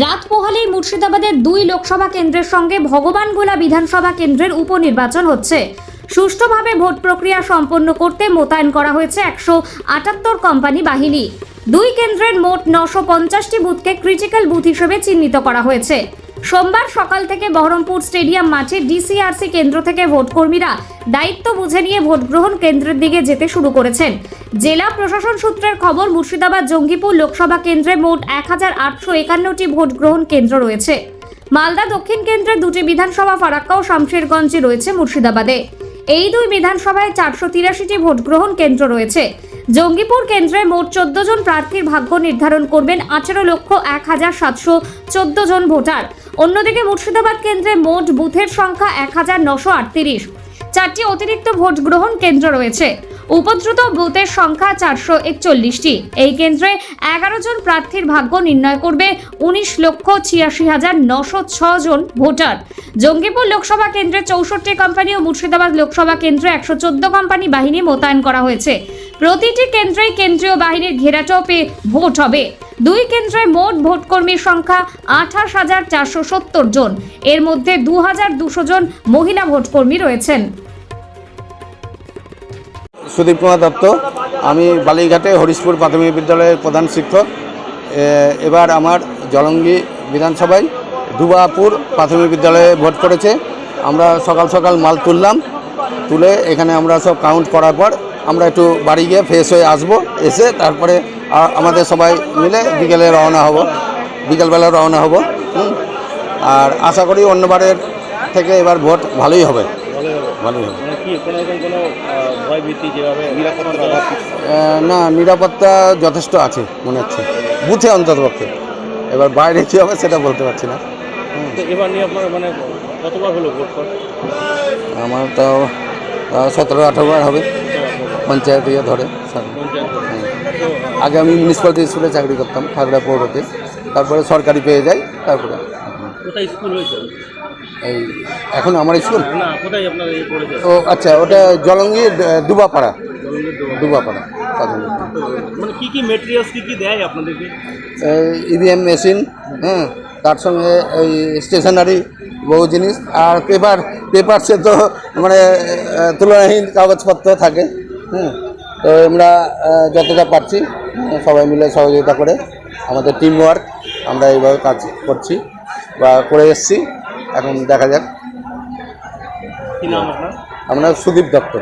রাত পোহালেই মুর্শিদাবাদের দুই লোকসভা কেন্দ্রের সঙ্গে ভগবানগোলা বিধানসভা কেন্দ্রের উপনির্বাচন হচ্ছে। সুষ্ঠুভাবে ভোট প্রক্রিয়া সম্পন্ন করতে মোতায়েন করা হয়েছে একশো আটাত্তর কোম্পানি বাহিনী। দুই কেন্দ্রের মোট নশো পঞ্চাশটি বুথকে ক্রিটিক্যাল বুথ হিসেবে চিহ্নিত করা হয়েছে। সোমবার সকাল থেকে বহরমপুর স্টেডিয়াম মাঠে ডিসিআরসি কেন্দ্র থেকে ভোটকর্মীরা দায়িত্ব বুঝে নিয়ে ভোট গ্রহণ কেন্দ্রের দিকে যেতে শুরু করেছেন। জেলা প্রশাসন সূত্রের খবর, মুর্শিদাবাদ জঙ্গিপুর লোকসভা কেন্দ্রে মোট এক হাজার আটশো একান্নটি ভোট গ্রহণ কেন্দ্র রয়েছে। মালদা দক্ষিণ কেন্দ্রে দুটি বিধানসভা ফারাক্কা ও শামশেরগঞ্জে রয়েছে মুর্শিদাবাদে। এই দুই বিধানসভায় চারশো তিরাশিটি ভোট গ্রহণ কেন্দ্র রয়েছে। জঙ্গিপুর কেন্দ্রে মোট চোদ্দ জন প্রার্থীর ভাগ্য নির্ধারণ করবেন আঠেরো লক্ষ এক হাজার সাতশো চোদ্দ জন ভোটার। অন্যদিকে মুর্শিদাবাদ কেন্দ্রে মোট বুথের সংখ্যা এক হাজার নশো চারটি অতিরিক্ত ভোট গ্রহণ কেন্দ্র রয়েছে। উপদ্রুত বুথের সংখ্যা চারশো একচল্লিশটি। এই কেন্দ্রে এগারো জন প্রার্থীর ভাগ্য নির্ণয় করবে উনিশ লক্ষ ছিয়াশি হাজার নশো জন ভোটার। জঙ্গিপুর লোকসভা কেন্দ্রে চৌষট্টি কোম্পানি ও মুর্শিদাবাদ লোকসভা কেন্দ্রে একশো চোদ্দ কোম্পানি বাহিনী মোতায়েন করা হয়েছে। প্রতিটি কেন্দ্রেই কেন্দ্রীয় বাহিনীর ঘেরাটোপে ভোট হবে। দুই কেন্দ্রে মোট ভোটকর্মীর সংখ্যা আঠাশ হাজার চারশো সত্তর জন। এর মধ্যে দু হাজার দুশো জন মহিলা ভোটকর্মী রয়েছেন। সুদীপ কুমার দত্ত, আমি বালিঘাটে হরিশপুর প্রাথমিক বিদ্যালয়ের প্রধান শিক্ষক। এবার আমার জলঙ্গি বিধানসভায় দুবাপুর প্রাথমিক বিদ্যালয়ে ভোট করেছে। আমরা সকাল সকাল মাল তুললাম। তুলে এখানে আমরা সব কাউন্ট করার পর আমরা একটু বাড়ি গিয়ে ফ্রেশ হয়ে আসব এসে তারপরে আমাদের সবাই মিলে বিকেলে রওনা হব। বিকেলবেলা রওনা হব। আর আশা করি অন্যবারের থেকে এবার ভোট ভালোই হবে। ভালোই হবে। মানে না নিরাপত্তা যথেষ্ট আছে মনে হচ্ছে। বুথে অন্তত পক্ষে। এবার বাইরে কী হবে সেটা বলতে পারছি না। এবার নিয়ে আপনার মানে কতবার হলো ভোট আমার তো সতেরো আঠারো বার হবে। পঞ্চায়েত ইয়ে ধরে। আগে আমি মিউনিসিপ্যালিটি স্কুলে চাকরি করতাম ঠাকুরা পৌরতে। তারপরে সরকারি পেয়ে যাই তারপরে। কোথায় স্কুল হয়েছে? এই এখন আমার স্কুল ও আচ্ছা ওটা জলঙ্গি দুবাপাড়া। দুবাপাড়া। প্রাথমিক। মানে কি কি মেটেরিয়ালস কি কি দেয় আপনাদেরকে? ইভিএম মেশিন হ্যাঁ তার সঙ্গে ওই স্টেশনারি বহু জিনিস। আর পেপার পেপারসে তো মানে তুলনাহীন কাগজপত্র থাকে। হ্যাঁ তো আমরা যতটা পারছি সবাই মিলে সহযোগিতা করে আমাদের টিম ওয়ার্ক আমরা এইভাবে কাজ করছি বা করে এসছি। এখন দেখা যাক। আপনার? আমরা সুদীপ দত্ত।